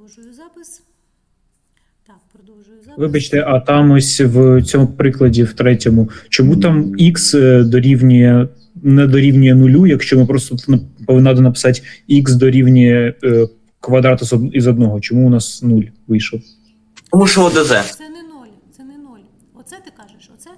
продовжую запис. Так, продовжую запис. Вибачте, а там ось в цьому прикладі, в третьому, чому там x е, дорівнює не дорівнює нулю, якщо ми просто повинна написати x дорівнює е, квадрату з од- із одного. Чому у нас нуль вийшов? Тому що ОДЗ. Це не ноль, це не ноль. Оце ти кажеш, оце?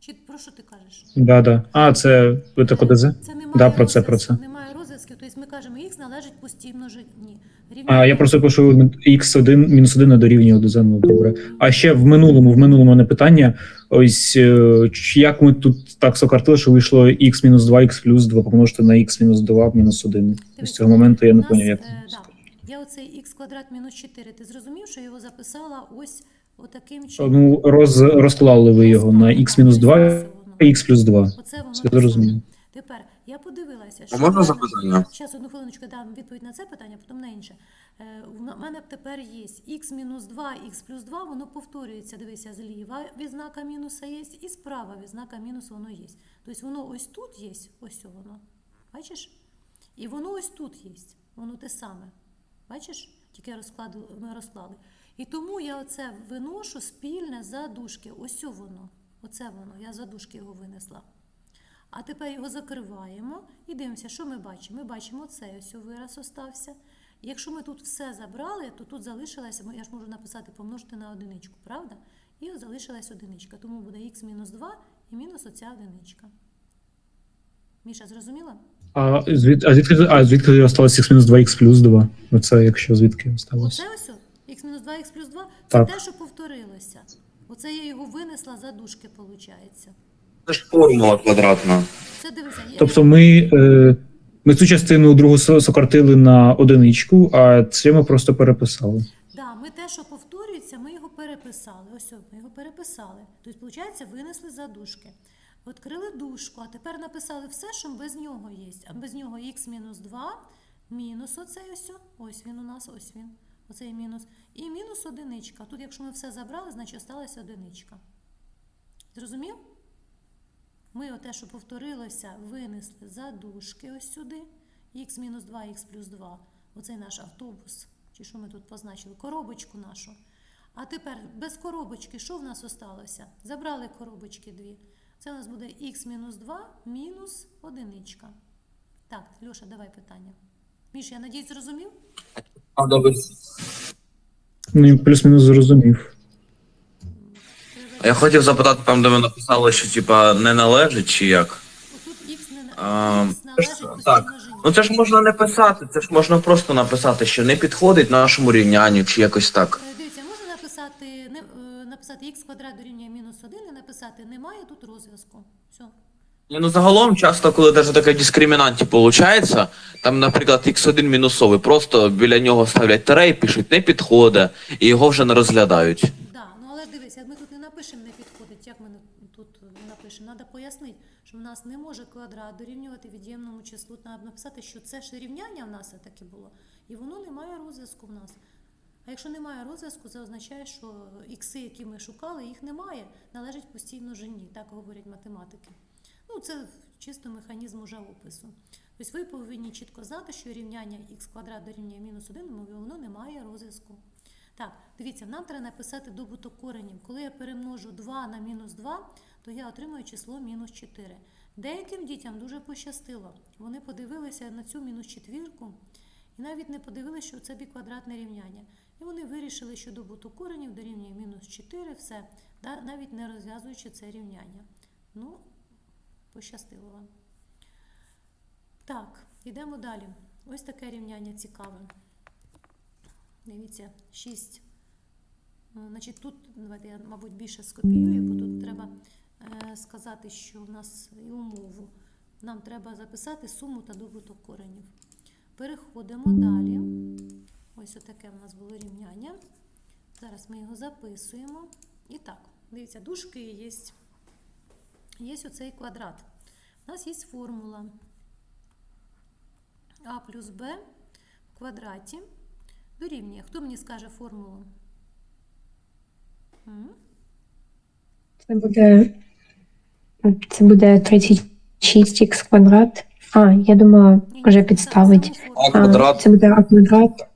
Чи про що ти кажеш? Да, да. А, це ви так ОДЗ? Це немає Да, про це, про це. Немає розв'язків, тобто ми кажемо, х належить постій множині. А я просто пишу x1 мінус 1 не дорівнює ОДЗ, ну добре. А ще в минулому, в минулому мене питання. Ось е, як ми тут так сократили, що вийшло x мінус 2, x плюс 2 помножити на x мінус 2 мінус 1. З цього моменту я не поняв, як е, Я оцей х квадрат мінус 4, ти зрозумів, що я його записала ось отаким чином? Ну, роз, розклали ви його на x мінус 2 і x плюс 2. Оце воно Це зрозуміло. Тепер я подивилася, А можна запитання? Зараз одну хвилиночку дам відповідь на це питання, потім на інше. Е, У мене тепер є х мінус 2, х плюс 2, воно повторюється. Дивися, зліва відзнака мінуса є, і справа відзнака мінусу воно є. Тобто воно ось тут є, ось воно. Бачиш? І воно ось тут є. Воно те саме. Бачиш? Тільки розкладу, ми розклали. І тому я оце виношу спільне за дужки. Ось воно. Оце воно. Я за дужки його винесла. А тепер його закриваємо і дивимося, що ми бачимо. Ми бачимо цей ось вираз остався. Якщо ми тут все забрали, то тут залишилася, я ж можу написати помножити на одиничку, правда? І залишилась одиничка. Тому буде х мінус 2 і мінус оця одиничка. Міша, зрозуміла? А звід, а звідки а звідки осталось x мінус 2, x плюс 2? Оце якщо звідки осталось? Оце ось х мінус 2, х плюс 2 це Так. те, що повторилося. Оце я його винесла за дужки, виходить. Це ж формула квадратна. Тобто ми, е, ми цю частину другу со- сократили на одиничку, а це ми просто переписали. Да, ми те, що повторюється, ми його переписали. Ось ми його переписали. Тобто, виходить, винесли за дужки. Відкрили дужку, а тепер написали все, що без нього є. А без нього х мінус 2, мінус оцей ось. о. Ось він у нас, ось він. Оцей мінус. І мінус одиничка. Тут, якщо ми все забрали, значить осталася одиничка. Зрозумів? Ми оте, що повторилося, винесли за дужки ось сюди. х мінус 2, х плюс 2. Оцей наш автобус. Чи що ми тут позначили? Коробочку нашу. А тепер без коробочки, що в нас осталося? Забрали коробочки дві. Це у нас буде х мінус 2 мінус одиничка. Так, Льоша, давай питання. Міш, я надіюсь, зрозумів? А добре. Ну плюс-мінус зрозумів. Я хотів запитати там, де ви написали, що типа не належить, чи як? А, х належить так. Ну це ж можна не писати, це ж можна просто написати, що не підходить нашому рівнянню, чи якось так. Е, Дивіться, можна написати, не, е, написати х квадрат дорівнює мінус 1 і написати немає тут розв'язку. Все. Ні, ну загалом часто, коли навіть таке дискримінанті виходить, там, наприклад, x1 мінусовий, просто біля нього ставлять тире і пишуть не підходить, і його вже не розглядають. Да, ну але дивись, як ми тут не напишемо, не підходить, як ми не- тут не. Треба пояснити, що в нас не може квадрат дорівнювати від'ємному числу. Треба написати, що це ж рівняння в нас таке було, і воно не має розв'язку в нас. А якщо немає розв'язку, це означає, що ікси, які ми шукали, їх немає, належить постійно жені, так говорять математики. Ну, це чисто механізм уже опису. Тобто ви повинні чітко знати, що рівняння х квадрат дорівнює мінус 1, воно не має розв'язку. Так, дивіться, нам треба написати добуток коренів. Коли я перемножу 2 на мінус 2, то я отримую число мінус 4. Деяким дітям дуже пощастило. Вони подивилися на цю мінус четвірку і навіть не подивилися, що це біквадратне рівняння. І вони вирішили, що добуток коренів дорівнює мінус 4, все, навіть не розв'язуючи це рівняння. Ну, пощастило вам. Так, йдемо далі. Ось таке рівняння цікаве. Дивіться, 6. Ну, Значить, тут давайте я, мабуть, більше скопіюю, бо тут треба сказати, що в нас і умову. Нам треба записати суму та добуток коренів. Переходимо далі. Ось отаке в нас було рівняння. Зараз ми його записуємо. І так, дивіться, дужки є. Є оцей квадрат. У нас є формула а плюс b в квадраті дорівнює. Хто мені скаже формулу? Це буде, це буде 36х квадрат. А, я думала, вже підставить. А квадрат? А, це буде а квадрат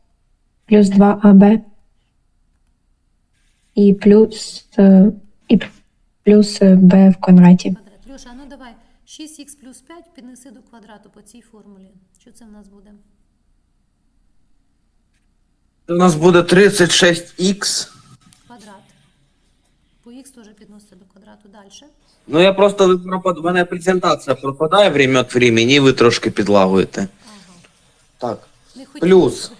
плюс 2аб і плюс, е, і плюс е, b в квадраті. Квадрат. Льоша, а ну давай 6х плюс 5 піднеси до квадрату по цій формулі. Що це в нас буде? У нас буде 36х. Квадрат. По х теж підноситься до квадрату. Далі. Ну я просто ви пропад... мене презентація пропадає время від времени, і ви трошки підлагуєте. Ага. Так. Не хотів- Плюс.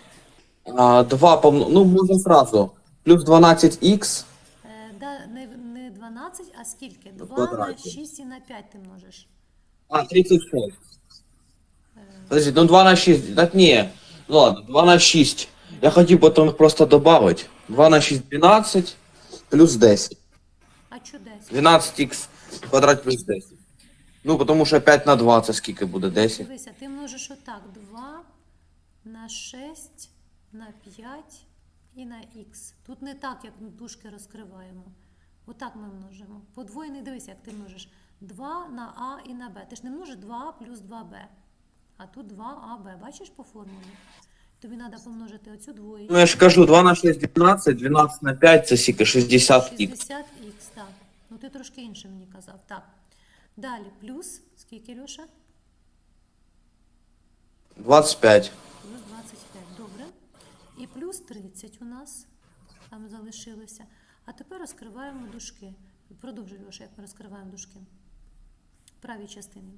А, 2 помно... Ну, можна зразу. Плюс 12х. Е, да, не, не 12, а скільки? 2 на квадраті. 6 і на 5 ти множиш. А, 36. Подожди, ну 2 на 6. Так ні. Ну ладно, 2 на 6. Я хотів потім їх просто додати. 2 на 6 12 плюс 10. А що 10? 12х квадрат плюс 10. Ну, тому що 5 на 2 це скільки буде? 10. Дивися, ти множиш отак. 2 на 6 на 5 і на х. Тут не так, як ми дужки розкриваємо. Отак ми множимо. Подвоєний, дивися, як ти множиш. 2 на а і на б. Ти ж не множиш 2а плюс 2б. А тут 2аб. Бачиш по формулі? Тобі треба помножити оцю двоєчку. Ну я ж кажу, 2 на 6 12, 12 на 5 це скільки? 60х. 60х, так. Ну ти трошки інше мені казав. Так. Далі плюс, скільки, Льоша? 25. Плюс 25. Добре. І плюс 30 у нас там залишилося. А тепер розкриваємо дужки. Продовжуй, Льоша, як ми розкриваємо дужки. В правій частині.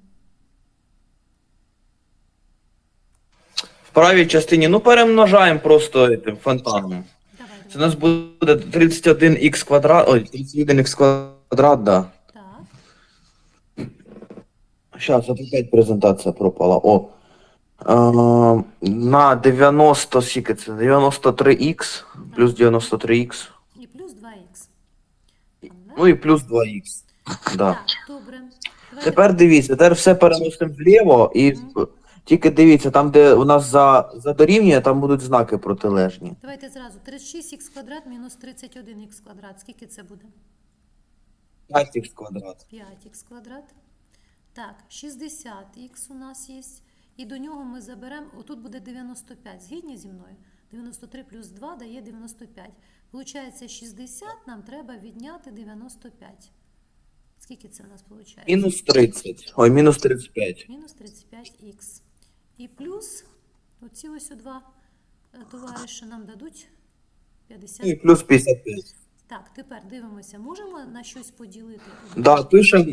В правій частині, ну перемножаємо просто фонтаном. Це у нас буде 31х квадрат, ой, 31х квадрат, да. Так. Сейчас, опять презентація пропала. О. Е, на 90, скільки це? 93х плюс 93х. І плюс 2х. Ну і плюс 2х. Да. Так, добре. Давайте Тепер дивіться, тепер все переносимо вліво і Мгм. тільки дивіться, там, де у нас за, за дорівнює, там будуть знаки протилежні. Давайте зразу. 36х квадрат мінус 31х квадрат. Скільки це буде? 5х квадрат. 5х квадрат. Так, 60х у нас є. І до нього ми заберемо, отут буде 95. Згідні зі мною? 93 плюс 2 дає 95. Получається 60, нам треба відняти 95. Скільки це у нас виходить? Мінус 30. Ой, мінус 35. Мінус 35х. І плюс оці ось у два е, товариші нам дадуть 50. Ну і плюс 55. Так, тепер дивимося, можемо на щось поділити Да, пишемо.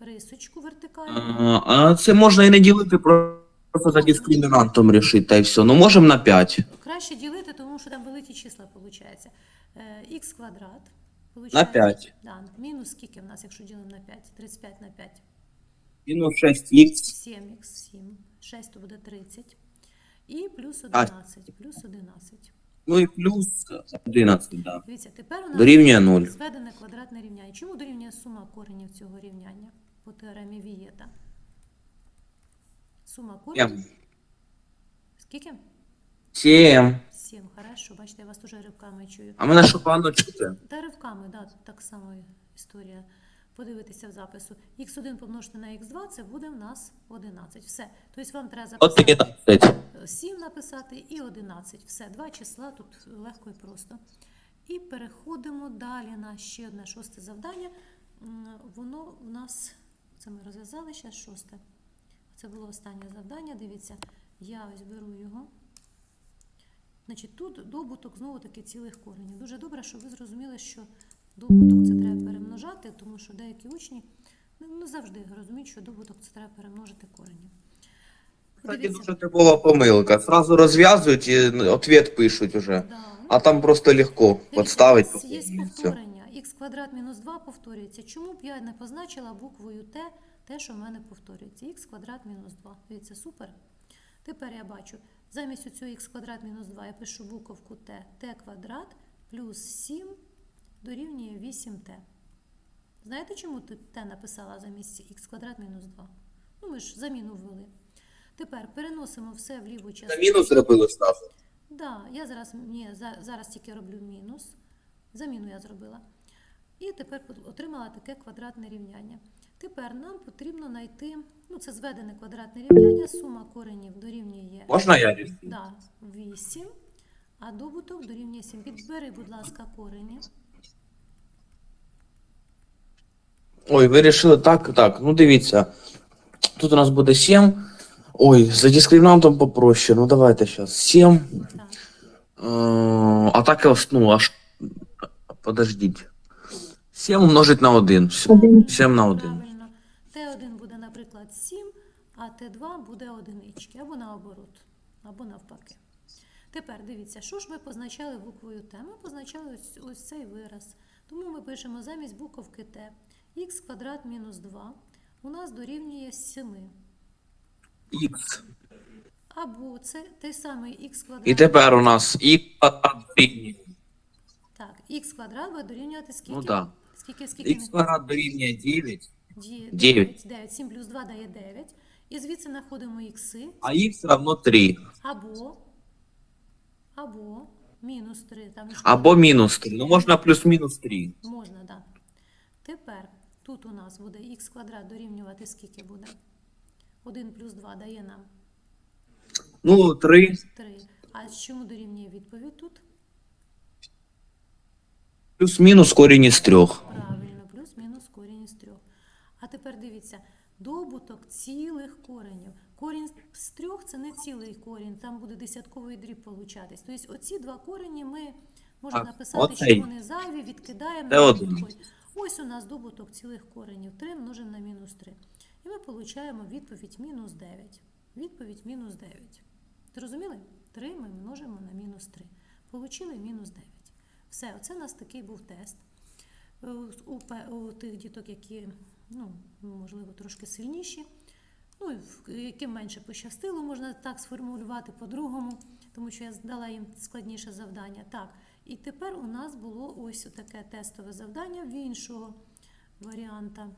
рисочку вертикальну. а це можна і не ділити, просто за дискримінантом рішити, та й все. Ну можемо на 5. Краще ділити, тому що там великі числа виходить. Х квадрат. На получається- 5. Да, мінус скільки в нас, якщо ділимо на 5? 35 на 5. Мінус 6х. 7х, 7. 6 то буде 30. І плюс А. Плюс 11. Ну і плюс 11, да. Дивіться, тепер у нас Дорівнює 0. зведене квадратне рівняння. Чому дорівнює сума коренів цього рівняння по теоремі Вієта? Сума коренів. Скільки? 7. 7. Хорошо, бачите, я вас теж ривками чую. А мене що погано чути? Та ривками, да, тут так само історія. Подивитися в запису. Х1 помножити на х2, це буде в нас 11. Все. Тобто вам треба записати 7 написати і 11. Все, два числа тут легко і просто. І переходимо далі на ще одне шосте завдання. Воно у нас, це ми розв'язали, зараз шосте. Це було останнє завдання. Дивіться, я ось беру його. Значить, тут добуток знову таки цілих коренів. Дуже добре, що ви зрозуміли, що добуток це треба перемножати, тому що деякі учні ну, не завжди розуміють, що добуток це треба перемножити корені. Кстати, дуже типова помилка. Сразу розв'язують і відповідь пишуть уже. Да. А там просто легко підставити. є повторення. Х квадрат мінус 2 повторюється. Чому б я не позначила буквою Т те, що в мене повторюється? Х квадрат мінус 2. Дивіться, супер. Тепер я бачу, замість цього х квадрат мінус 2 я пишу буковку Т. Т квадрат плюс 7 дорівнює 8Т. Знаєте, чому тут Т написала замість х квадрат мінус 2? Ну, ми ж заміну ввели. Тепер переносимо все в ліву частину. мінус зробили сразу. Да, я зараз, ні, за- зараз тільки роблю мінус. Заміну я зробила. І тепер отримала таке квадратне рівняння. Тепер нам потрібно знайти, ну це зведене квадратне рівняння, сума коренів дорівнює Можна я рішую? да, 8. а добуток дорівнює 7. Підбери, будь ласка, корені. Ой, вирішили так, так. Ну дивіться. Тут у нас буде 7. Ой, за дискримінантом попроще. Ну давайте зараз. 7. Е, А так, ну, аж. Подождіть. 7 умножить на 1. 7 на 1. Правильно. Т1 буде, наприклад, 7, а Т2 буде одинички, або наоборот, або навпаки. Тепер дивіться, що ж ми позначали буквою Т? Ми позначали ось, ось цей вираз. Тому ми пишемо замість буковки Т х квадрат мінус 2 у нас дорівнює 7. Х. Або це той самий х квадрат. І тепер у нас х квадрат дорівнює. Так, х квадрат буде дорівнювати скільки? Ну так. Скільки, скільки? Х квадрат дорівнює 9, Ді- Дев'ять. 9. 7 плюс 2 дає 9. І звідси знаходимо ікси. а х равно 3. Або, або мінус 3. Там Або мінус 3. Ну можна плюс-мінус 3. можна, так. Да. Тепер тут у нас буде х квадрат дорівнювати скільки буде? 1 плюс 2 дає нам Ну, 3. 3. А чому дорівнює відповідь тут? Плюс-мінус корінь із 3. Правильно, плюс-мінус корінь із 3. А тепер дивіться, добуток цілих коренів. Корінь з трьох це не цілий корінь, там буде десятковий дріб получатись. Тобто оці два корені ми Так, написати, що вони зайві, відкидаємо. Це один. Ось у нас добуток цілих коренів 3 множимо на мінус 3. І ми получаємо відповідь мінус 9. Відповідь мінус 9. Зрозуміли? 3 ми множимо на мінус 3. Получили мінус 9. Все, оце у нас такий був тест. Е, У, у тих діток, які, ну, можливо, трошки сильніші, ну, яким менше пощастило, можна так сформулювати по-другому, тому що я дала їм складніше завдання. Так, і тепер у нас було ось таке тестове завдання в іншого варіанта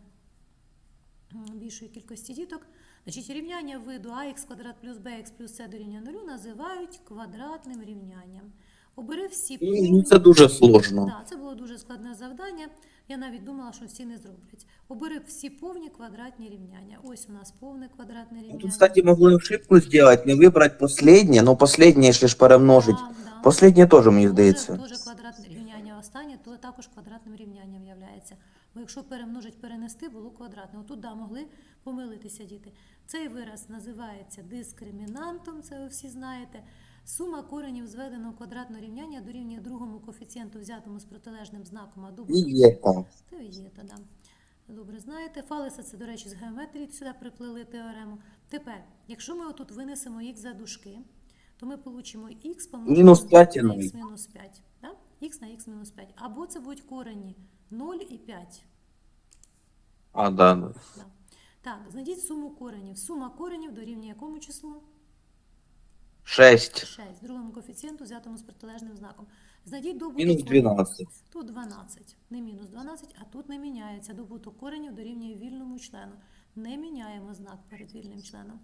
більшої кількості діток. Значить, рівняння виду ax квадрат плюс bx плюс c дорівнює нулю називають квадратним рівнянням. Обери всі Ну, це дуже сложно. Так, це було дуже складне завдання. Я навіть думала, що всі не зроблять. Обери всі повні квадратні рівняння. Ось у нас повне квадратне рівняння. Тут, кстати, могли ошибку сделать, не выбрать последнее, но последнее, если ж перемножить. Да, да. Последнее тоже, мені здається. Дуже квадратне рівняння останнє, то також квадратним рівнянням являється. Бо якщо перемножить, перенести, було квадратне. Отут да, могли помилитися діти. Цей вираз називається дискримінантом, це ви всі знаєте. Сума коренів зведеного квадратного рівняння дорівнює другому коефіцієнту, взятому з протилежним знаком, а. Це є да. Добре, знаєте. Фалеса це, до речі, з геометрії сюди приплили теорему. Тепер, якщо ми отут винесемо х за дужки, то ми получимо х помножити на х мінус 5. Да? х на х мінус 5. Або це будуть корені 0 і 5. А, да. Да. Так, знайдіть суму коренів. Сума коренів дорівнює якому числу? 6. 6. Другому коефіцієнту, взятому з протилежним знаком. Знайдіть добуток Мінус коренів. 12. Тут 12, не мінус 12, а тут не міняється. Добуток коренів дорівнює вільному члену. Не міняємо знак перед вільним членом.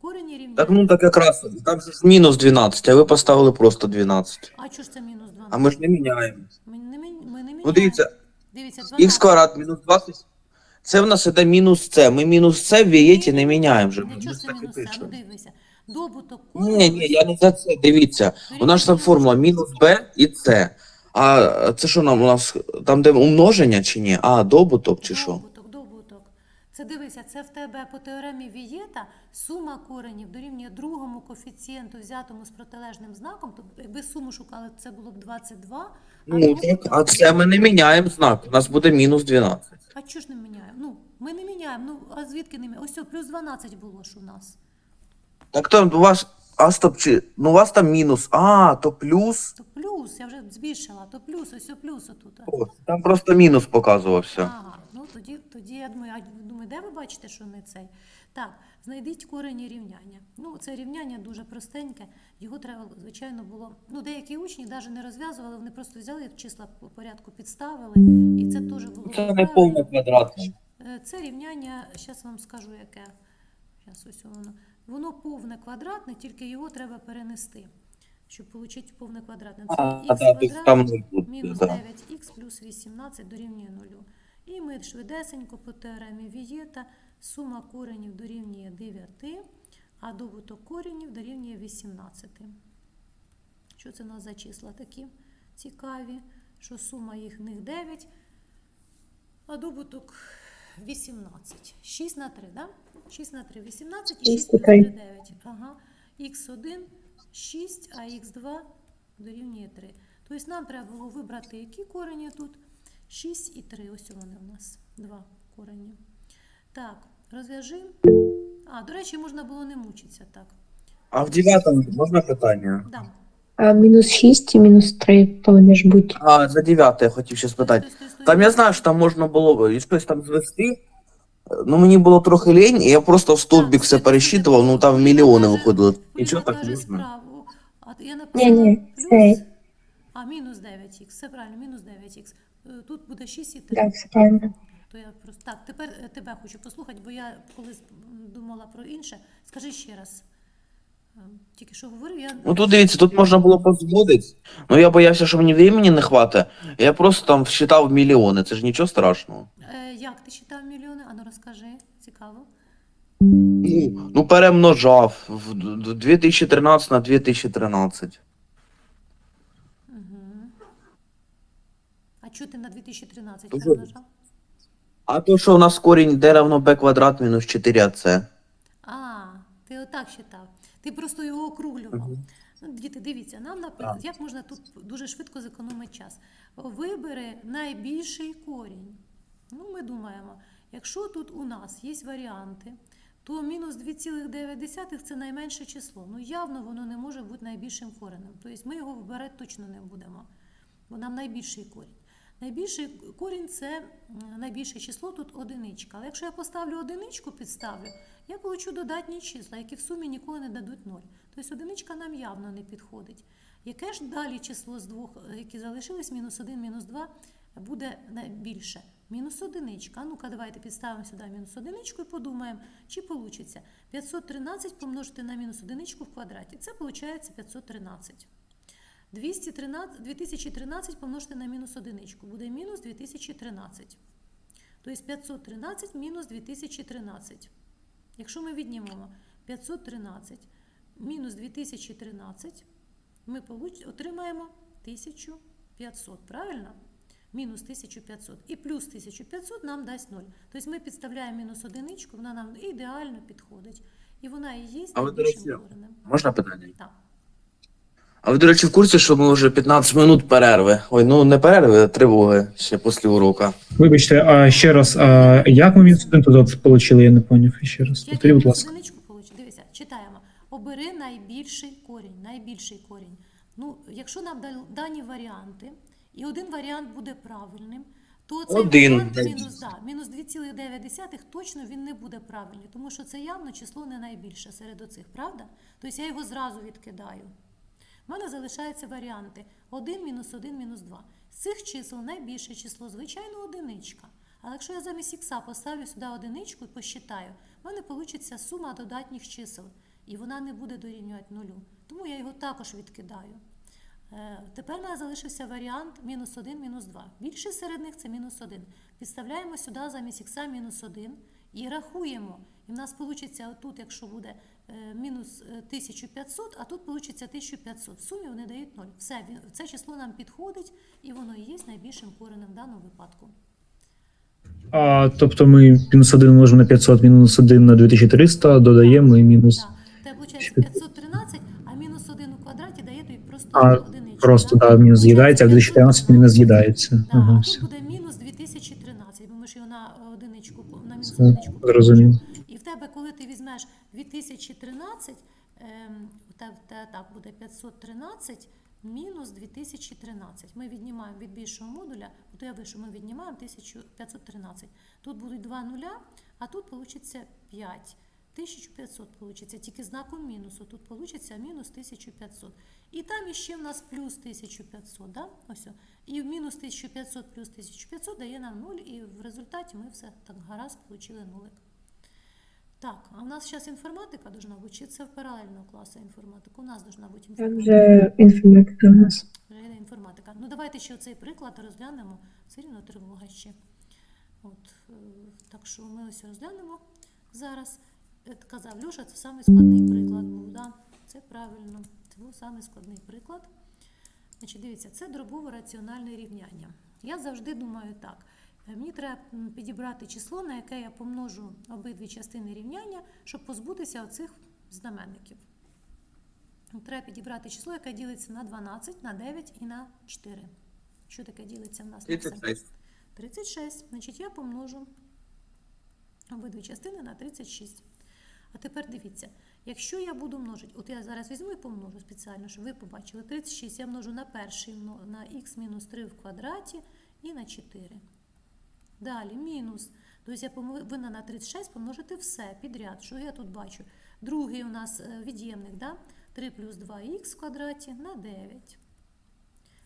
Корені рівняють. Так ну так якраз там же ж мінус 12, а ви поставили просто 12. А чого ж це мінус 12? А ми ж не міняємо. Ми не, мі- ми не міняємо. Ну дивіться, Дивіться, х квадрат мінус 20. Це в нас іде мінус С. Ми мінус С в вієті не міняємо вже. Ми ж це так і мінус. Ну пишемо. дивися. Добуток Ні, ні, я не за це. Дивіться. У нас там формула мінус Б і С. А це що нам у нас там де умноження чи ні? А, добуток чи що? Добуток, добуток. Це дивися, це в тебе по теоремі Вієта сума коренів дорівнює другому коефіцієнту, взятому з протилежним знаком. Тобто, якби суму шукали, це було б 22. а Ну так, а це ми не міняємо знак. У нас буде мінус 12. А чого ж не міняємо? Ну, ми не міняємо. Ну, а звідки не міняємо? Ось о, плюс 12 було ж у нас. Так там у вас. А стоп, чи ну у вас там мінус. А, то плюс. То плюс, я вже збільшила, то плюс, ось о плюс отут. О, там просто мінус показувався. Ага, ну тоді, тоді я думаю, а думаю, де ви бачите, що не цей? Так, знайдіть корені рівняння. Ну, це рівняння дуже простеньке. Його треба, звичайно, було. Ну, деякі учні навіть не розв'язували, вони просто взяли числа по порядку, підставили, і це теж було. Це не правильно. повне квадратне. Е, Це рівняння, зараз вам скажу, яке. Зараз ось воно. Воно повне квадратне, тільки його треба перенести, щоб отримати повне квадратне. Це х квадрат мінус 9х плюс 18 дорівнює 0. І ми швидесенько по теоремі Вієта сума коренів дорівнює 9, а добуток коренів дорівнює 18. Що це у нас за числа такі цікаві? Що сума їх них 9, а добуток 18. 6 на 3, да? 6 на 3 18 і 6 Шість плюс і 3 9. Ага. Х1 6, а х2 дорівнює 3. Тобто нам треба було вибрати, які корені тут. 6 і 3. Ось вони у нас. Два корені. Так, розв'яжи. А, до речі, можна було не мучитися так. А в дев'ятому можна питання? Да. А мінус 6 і мінус 3 повинні ж бути. А, за дев'яте я хотів ще спитати. Там я знаю, що там можна було і щось там звести. Ну мені було трохи лінь, і я просто в стовбик все пересчитував, ну там мільйони виходили. Поліна Нічого так можна. справу. А я написала Ні-ні, плюс. це- А, мінус 9х. Все правильно, мінус 9х. Е, Тут буде 6 і 3. Так, все правильно. То я просто так, тепер е, тебе хочу послухати, бо я колись м, думала про інше. Скажи ще раз. Тільки що говорив, я Ну тут дивіться, тут можна було позводити. Ну я боявся, що мені времени не хватить. Я просто там вважав мільйони, це ж нічого страшного. Е, як ти читав мільйони? Ану розкажи, цікаво. Ну, ну перемножав в 2013 на 2013. Угу. А чого ти на 2013 Дуже- перемножав? А то, що у нас корінь d равно b квадрат мінус 4ac. А, ти отак читав. Ти просто його округлював. Ну, діти, дивіться, нам наприклад, як можна тут дуже швидко зекономити час. Вибери найбільший корінь. Ну, ми думаємо, якщо тут у нас є варіанти, то мінус 2,9 це найменше число. Ну, явно воно не може бути найбільшим коренем. Тобто ми його вибирати точно не будемо, бо нам найбільший корінь. Найбільший корінь це найбільше число тут одиничка. Але якщо я поставлю одиничку, підставлю, я получу додатні числа, які в сумі ніколи не дадуть ноль. Тобто одиничка нам явно не підходить. Яке ж далі число з двох, е, які залишились, мінус 1, мінус 2, буде найбільше? Мінус одиничка. Ну-ка, давайте підставимо сюди мінус одиничку і подумаємо, чи вийде 513 помножити на мінус одиничку в квадраті. Це виходить 513. 213, 2013 помножити на мінус одиничку. Буде мінус 2013. Тобто 513 мінус 2013. Якщо ми віднімемо 513 мінус 2013, ми отримаємо 1500, правильно? Мінус 1500. І плюс 1500 нам дасть 0. Тобто ми підставляємо мінус одиничку, вона нам ідеально підходить. І вона і є найбільшим коренем. Можна питання? Так. А ви, до речі, в курсі, що ми вже 15 минут перерви. Ой, ну не перерви, а тривоги ще після урока. Вибачте, а ще раз, а як ми один туди отримали, я не поняв ще раз. Повторіть, будь ласка. Дивися, читаємо. Обери найбільший корінь. Найбільший корінь. Ну, якщо нам дані варіанти, і один варіант буде правильним, то цей Один. варіант мінус, да, мінус 2,9 точно він не буде правильний, тому що це явно число не найбільше серед оцих, правда? Тобто я його зразу відкидаю. У мене залишаються варіанти 1, мінус 1, мінус 2. З цих чисел найбільше число, звичайно, одиничка. Але якщо я замість ікса поставлю сюди одиничку і посчитаю, в мене вийде сума додатніх чисел, і вона не буде дорівнювати нулю. Тому я його також відкидаю. Е, Тепер у нас залишився варіант мінус 1, мінус 2. Більший серед них це мінус 1. Підставляємо сюди замість ікса мінус 1 і рахуємо. І в нас вийде отут, якщо буде мінус е, 1500, а тут вийде 1500. В сумі вони дають 0. Все, це число нам підходить, і воно і є найбільшим коренем в даному випадку. А, тобто ми мінус один множимо на 500, мінус один на 2300, додаємо і мінус. Так. Це виходить 513, а мінус 1 у квадраті дає тобі просто А, одиничку. Просто, да? да, мінус з'їдається, а в Получається 2014 не з'їдається. Да, Ага, все. тут буде мінус 2013, бо ми ж його на е, одиничку, на мінус одиничку. зрозумів. помножимо. І в тебе, коли ти візьмеш 2013, ем, тебе те- так буде 513 мінус 2013. Ми віднімаємо від більшого модуля, от уяви, що ми віднімаємо 1513. Тут будуть два нуля, а тут вийде 5. 1500 получиться, тільки знаком мінусу. Тут получиться мінус 1500. І там іще в нас плюс 1500, да? Ось. І мінус 1500 плюс 1500 дає нам 0, і в результаті ми все так гаразд отримали нулик. Так, а у нас зараз інформатика должна бути, чи це в паралельного класу інформатика? У нас должна бути інформатика. інформатика у нас. Вже інформатика. Ну давайте ще цей приклад розглянемо. Все рівно тривога ще. От, е, так що ми ось розглянемо зараз. Е, Казав Льоша, це самий складний приклад був. Да? Це правильно. Це був самий складний приклад. Значить, дивіться, це дробово раціональне рівняння. Я завжди думаю так. Е, Мені треба підібрати число, на яке я помножу обидві частини рівняння, щоб позбутися оцих знаменників. Треба підібрати число, яке ділиться на 12, на 9 і на 4. Що таке ділиться в нас 36. 36. Значить, я помножу обидві частини на 36. А тепер дивіться, якщо я буду множити, от я зараз візьму і помножу спеціально, щоб ви побачили. 36 я множу на перший, на х мінус 3 в квадраті і на 4. Далі мінус. Тобто я повинна на 36 помножити все підряд. Що я тут бачу? Другий у нас е, від'ємник, да? 3 плюс 2х в квадраті на 9.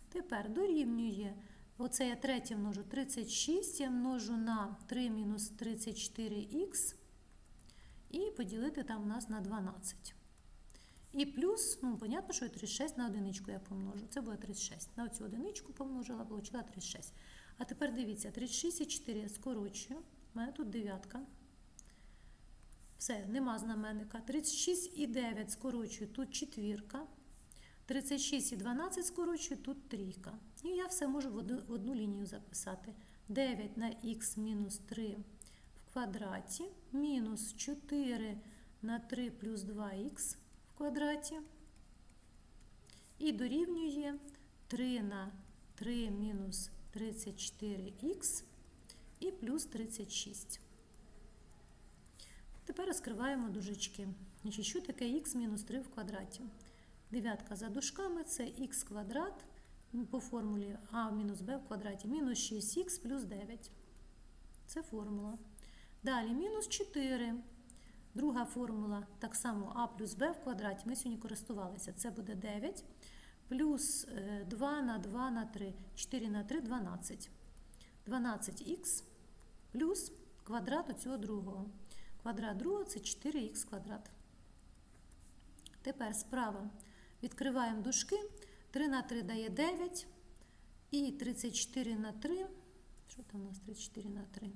Тепер дорівнює. Оце я третє множу 36, я множу на 3 мінус 34х і поділити там у нас на 12. І плюс, ну, понятно, що і 36 на одиничку я помножу. Це буде 36. На оцю одиничку помножила, отримала 36. А тепер дивіться, 36 і 4 я скорочую. У мене тут дев'ятка. Все, нема знаменника. 36 і 9 скорочую, тут четвірка. 36 і 12 скорочую, тут трійка. І я все можу в одну, в одну лінію записати. 9 на х мінус 3 в квадраті, мінус 4 на 3 плюс 2х в квадраті. І дорівнює 3 на 3 мінус 34х і плюс 36. Тепер розкриваємо дужечки. Значить, що таке х мінус 3 в квадраті? Дев'ятка за дужками це х квадрат по формулі а мінус b в квадраті мінус 6х плюс 9. Це формула. Далі мінус 4. Друга формула так само а плюс b в квадраті. Ми сьогодні користувалися. Це буде 9 плюс е, 2 на 2 на 3. 4 на 3 12. 12х плюс квадрат оцього другого. Квадрат другого це 4х квадрат. Тепер справа відкриваємо дужки. 3 на 3 дає 9. І 34 на 3. Що там у нас 34 на 3?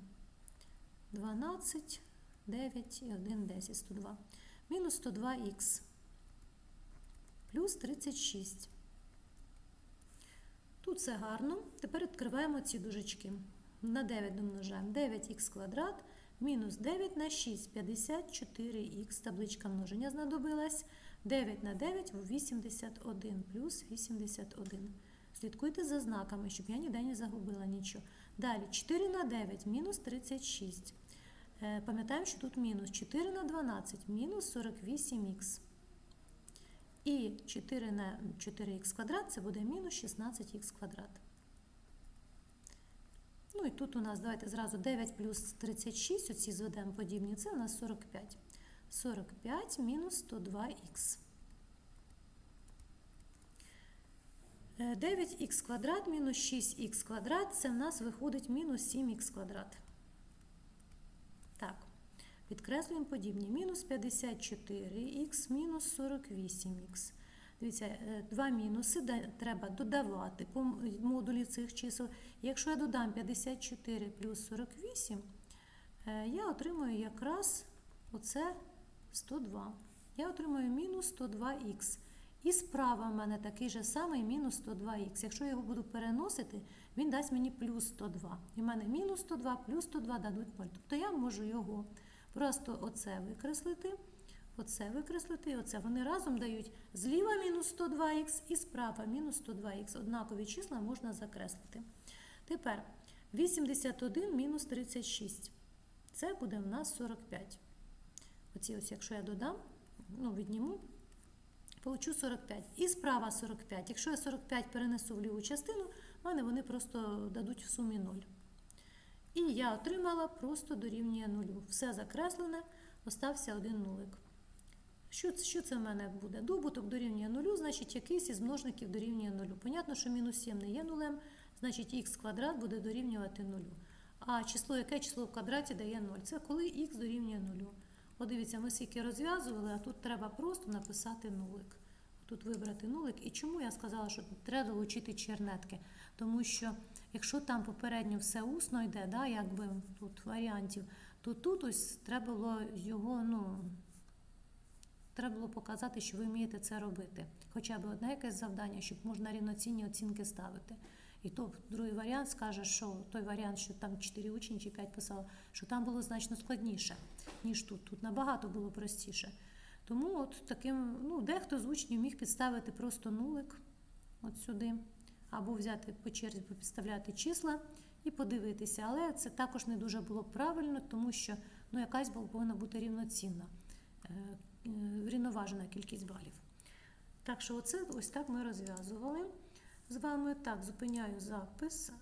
12, 9 і 1, 10, 102. Мінус 102х. Плюс 36. Тут все гарно. Тепер відкриваємо ці дужечки. На 9 домножаємо 9х квадрат мінус 9 на 6, 54х. Табличка множення знадобилась. 9 на 9 в 81 плюс 81. Слідкуйте за знаками, щоб я ніде не загубила нічого. Далі 4 на 9 мінус 36. Е, Пам'ятаємо, що тут мінус 4 на 12 мінус 48х. І 4 на 4х квадрат це буде мінус 16х квадрат. Ну і тут у нас, давайте зразу 9 плюс 36, оці зведемо подібні, це у нас 45. 45 мінус 102х. 9х квадрат мінус 6х квадрат, це в нас виходить мінус 7х квадрат. Підкреслюємо подібні. Мінус 54х, мінус 48х. Дивіться, е, два мінуси треба додавати по модулі цих чисел. Якщо я додам 54 плюс 48, е, я отримую якраз оце 102. Я отримую мінус 102х. І справа в мене такий же самий мінус 102х. Якщо я його буду переносити, він дасть мені плюс 102. І в мене мінус 102 плюс 102 дадуть 0. Тобто я можу його просто оце викреслити, оце викреслити і оце. Вони разом дають зліва мінус 102х і справа мінус 102х. Однакові числа можна закреслити. Тепер 81 мінус 36. Це буде в нас 45. Оці ось, якщо я додам, ну, відніму, получу 45. І справа 45. Якщо я 45 перенесу в ліву частину, в мене вони просто дадуть в сумі 0. І я отримала просто дорівнює нулю. Все закреслене, остався один нулик. Що, що це в мене буде? Добуток дорівнює нулю, значить якийсь із множників дорівнює нулю. Понятно, що мінус 7 не є нулем, значить х квадрат буде дорівнювати нулю. А число, яке число в квадраті дає 0? Це коли х дорівнює нулю. От дивіться, ми скільки розв'язували, а тут треба просто написати нулик. Тут вибрати нулик. І чому я сказала, що треба долучити чернетки? Тому що якщо там попередньо все усно йде, да, якби тут варіантів, то тут ось треба було його, ну, треба було показати, що ви вмієте це робити. хоча б одне якесь завдання, щоб можна рівноцінні оцінки ставити. І то другий варіант скаже, що той варіант, що там 4 учні чи 5 писало, що там було значно складніше, ніж тут. Тут набагато було простіше. Тому от таким, ну, дехто з учнів міг підставити просто нулик от сюди, або взяти по черзі, підставляти числа і подивитися. Але це також не дуже було правильно, тому що ну, якась була- повинна бути рівноцінна, е, е, кількість балів. Так що оце ось так ми розв'язували з вами. Так, зупиняю запис.